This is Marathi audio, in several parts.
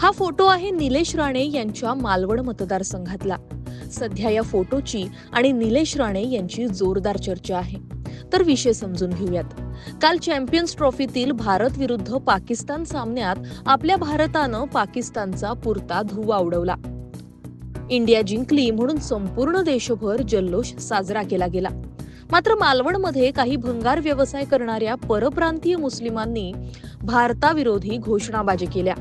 हा फोटो आहे निलेश राणे यांच्या मालवण मतदारसंघातला. सध्या या फोटोची आणि निलेश राणे यांची जोरदार चर्चा आहे. तर विषय समजून घेऊयात. काल चॅम्पियन्स ट्रॉफीतील भारत विरुद्ध पाकिस्तान सामन्यात आपल्या भारतानं पाकिस्तानचा पुरता धुवा उडवला. इंडिया जिंकली म्हणून संपूर्ण देशभर जल्लोष साजरा केला गेला. मात्र मालवणमध्ये काही भंगार व्यवसाय करणाऱ्या परप्रांतीय मुस्लिमांनी भारताविरोधी घोषणाबाजी केल्या.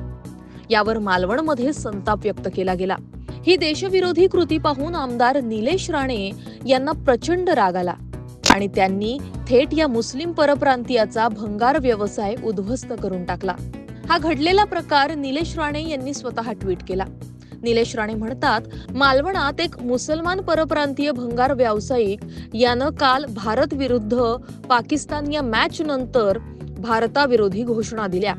यावर मालवणमध्ये संताप व्यक्त केला गेला. ही देशविरोधी कृती पाहून आमदार निलेश राणे यांना प्रचंड राग आला आणि त्यांनी थेट या मुस्लिम परप्रांतीयाचा भंगार व्यवसाय उद्ध्वस्त करून टाकला. हा घडलेला प्रकार निलेश राणे यांनी स्वतः ट्विट केला. निलेश राणे म्हणतात मालवणात एक मुसलमान परप्रांतीय भंगार व्यावसायिक यानं काल भारत विरुद्ध पाकिस्तान या मॅच नंतर भारताविरोधी घोषणा दिल्या.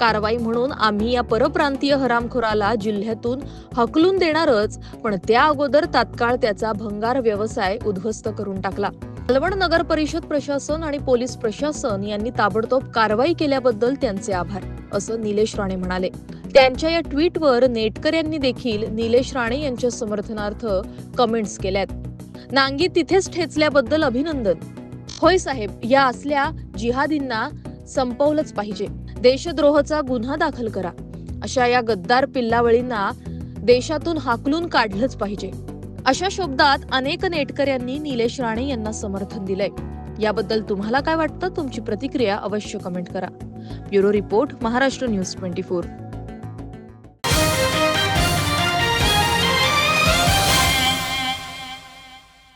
कारवाई म्हणून आम्ही या परप्रांतीय हरामखोराला जिल्ह्यातून हकलून देणारच पण त्या अगोदर तात्काळ त्याचा भंगार व्यवसाय उद्ध्वस्त करून टाकला. मालवण नगर परिषद प्रशासन आणि पोलीस प्रशासन यांनी ताबडतोब कारवाई केल्याबद्दल त्यांचे आभार असं निलेश राणे म्हणाले. त्यांच्या या ट्विटवर नेटकऱ्यांनी देखील निलेश राणे यांच्या समर्थनार्थ कमेंट्स केल्यात. नांगी तिथेच ठेचल्याबद्दल अभिनंदन. होय साहेब या असल्या जिहादींना संपवलंच पाहिजे. देशद्रोहाचा गुन्हा दाखल करा. अशा या गद्दार पिल्लावळींना देशातून हाकलून काढलंच पाहिजे. अशा शब्दात अनेक नेटकऱ्यांनी निलेश राणे यांना समर्थन दिलंय. याबद्दल तुम्हाला काय वाटतं? तुमची प्रतिक्रिया अवश्य कमेंट करा. Bureau report Maharashtra news twenty four.